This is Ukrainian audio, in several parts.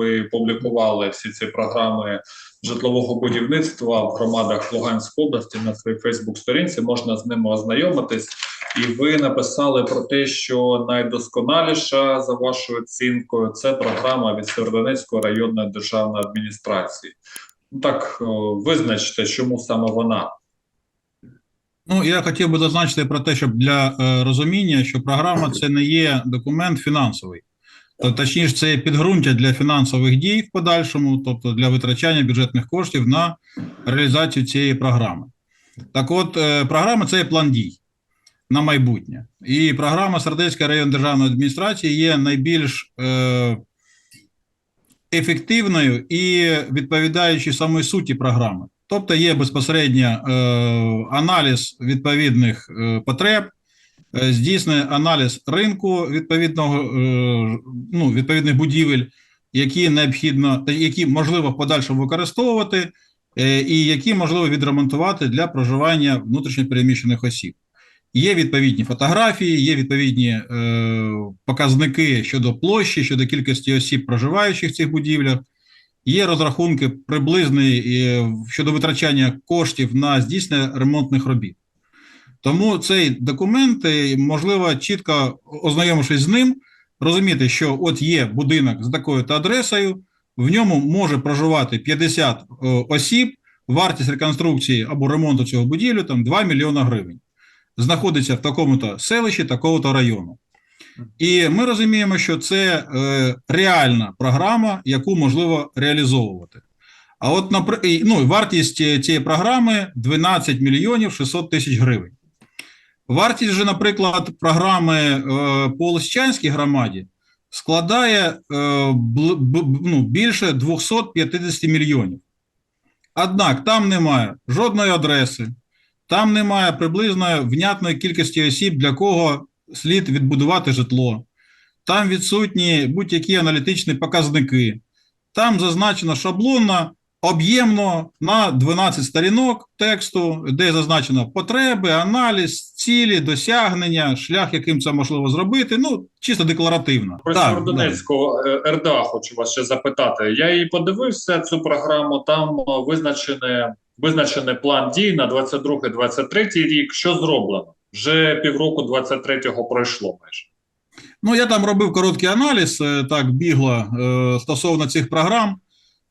ви публікували всі ці програми житлового будівництва в громадах Луганської області на своїй Фейсбук-сторінці. Можна з ними ознайомитись. І ви написали про те, що найдосконаліша за вашою оцінкою це програма від Сєвєродонецької районної державної адміністрації. Ну так о, визначте, чому саме вона. Ну, я хотів би зазначити про те, щоб для е, розуміння, що програма це не є документ фінансовий. То, точніше, це є підґрунтя для фінансових дій в подальшому, тобто для витрачання бюджетних коштів на реалізацію цієї програми. Так от, е, програма це є план дій на майбутнє. І програма Сардецької районної державної адміністрації є найбільш е, ефективною і відповідаючи самої суті програми. Тобто є безпосередньо е, аналіз відповідних е, потреб, здійснює аналіз ринку відповідного, е, ну, відповідних будівель, які необхідно, які можливо в подальшому використовувати, е, і які можливо відремонтувати для проживання внутрішньопереміщених осіб. Є відповідні фотографії, є відповідні е, показники щодо площі, щодо кількості осіб, проживаючих в цих будівлях. Є розрахунки приблизні е, щодо витрачання коштів на здійснення ремонтних робіт. Тому цей документ, е, можливо, чітко ознайомившись з ним, розуміти, що от є будинок з такою-то адресою, в ньому може проживати 50 е, осіб, вартість реконструкції або ремонту цього будівлю там 2 мільйона гривень. Знаходиться в такому-то селищі, такого-то району. І ми розуміємо, що це е, реальна програма, яку можливо реалізовувати. А от ну, вартість цієї програми 12 мільйонів 600 тисяч гривень. Вартість же, наприклад, програми е, по Лисичанській громаді складає е, ну, більше 250 мільйонів. Однак там немає жодної адреси, там немає приблизно внятної кількості осіб, для кого слід відбудувати житло. Там відсутні будь-які аналітичні показники. Там зазначено шаблонно, об'ємно на 12 сторінок тексту, де зазначено потреби, аналіз, цілі, досягнення, шлях, яким це можливо зробити. Ну, чисто декларативно. Про Так, Сєвєродонецьку е, РДА хочу вас ще запитати. Я її подивився цю програму. Там е, визначене визначений план дій на 22-23 рік. Що зроблено? Вже півроку 23-го пройшло майже. Ну, я там робив короткий аналіз, е, так бігло стосовно цих програм.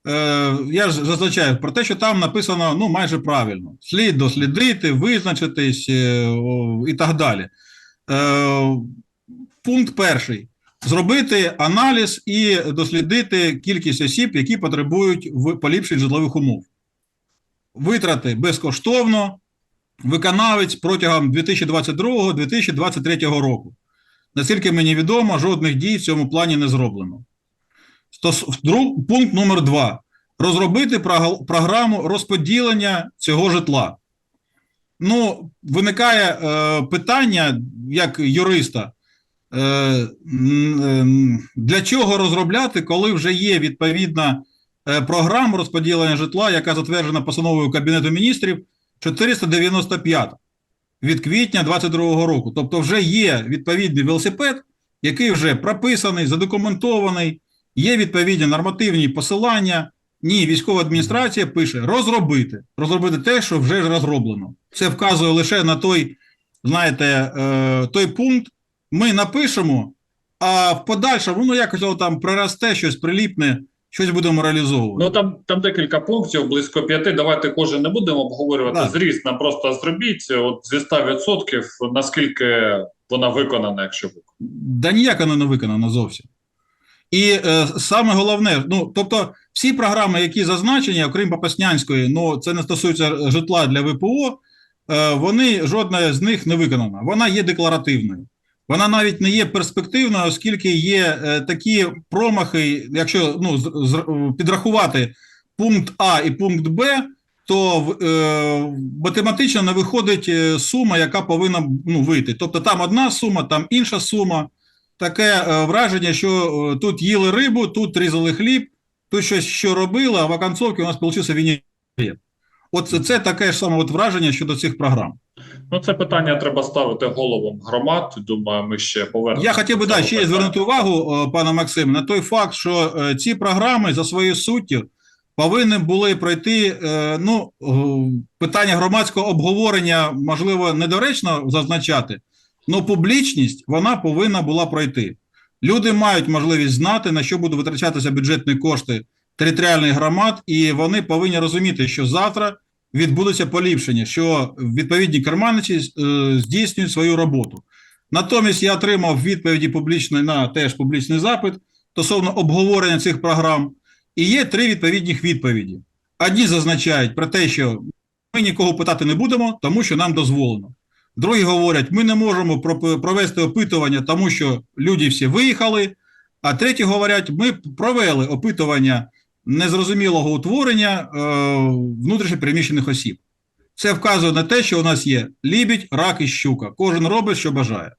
Е, Я ж зазначаю про те, що там написано ну, майже правильно: слід дослідити, визначитись е, і так далі. Е, Пункт перший: зробити аналіз і дослідити кількість осіб, які потребують поліпшень житлових умов. Витрати безкоштовно, виконавець протягом 2022-2023 року. Наскільки мені відомо, жодних дій в цьому плані не зроблено. Пункт номер два. Розробити програму розподілення цього житла. Ну, виникає е, питання як юриста. Е, ем, для чого розробляти, коли вже є відповідна е, програма розподілення житла, яка затверджена постановою Кабінету міністрів 495 від квітня 2022 року. Тобто, вже є відповідний велосипед, який вже прописаний, задокументований, є відповідні нормативні посилання. Ні, військова адміністрація пише розробити, розробити те, що вже розроблено. Це вказує лише на той, знаєте, е, той пункт. Ми напишемо, а в подальшому ну якось там приросте щось приліпне, щось будемо реалізовувати. Ну там там декілька пунктів, близько п'яти. Давайте кожен не будемо обговорювати Так. зріст. Нам просто зробіть от зі 100%, наскільки вона виконана, якщо виконана. Да ніяк вона не виконана зовсім. І е, саме головне, ну тобто, всі програми, які зазначені, окрім Попаснянської, ну це не стосується житла для ВПО, е, вони жодна з них не виконана. Вона є декларативною. Вона навіть не є перспективною, оскільки є е, такі промахи, якщо ну, з, з, підрахувати пункт А і пункт Б, то е, математично не виходить е, сума, яка повинна ну, вийти. Тобто там одна сума, там інша сума. Таке е, враження, що е, тут їли рибу, тут різали хліб, тут щось що робили, а в оконцовці у нас вийшов вінігрет. От це, таке ж саме от враження щодо цих програм. Ну, це питання треба ставити головам громад. Думаю, ми ще повернемося. Я хотів би да, ще звернути увагу, е, пане Максим, на той факт, що ці програми за своєю суттю повинні були пройти. Ну, питання громадського обговорення можливо недоречно зазначати, але публічність вона повинна була пройти. Люди мають можливість знати, на що будуть витрачатися бюджетні кошти територіальних громад, і вони повинні розуміти, що завтра відбудеться поліпшення, що відповідні керманичі е, здійснюють свою роботу. Натомість я отримав відповіді публічної на теж публічний запит стосовно обговорення цих програм, і є три відповідних відповіді. Одні зазначають про те, що ми нікого питати не будемо, тому що нам дозволено. Другі говорять, ми не можемо провести опитування, тому що люди всі виїхали. А треті говорять, ми провели опитування незрозумілого утворення е, внутрішньопереміщених осіб. Це вказує на те, що у нас є лібідь, рак і щука. Кожен робить, що бажає.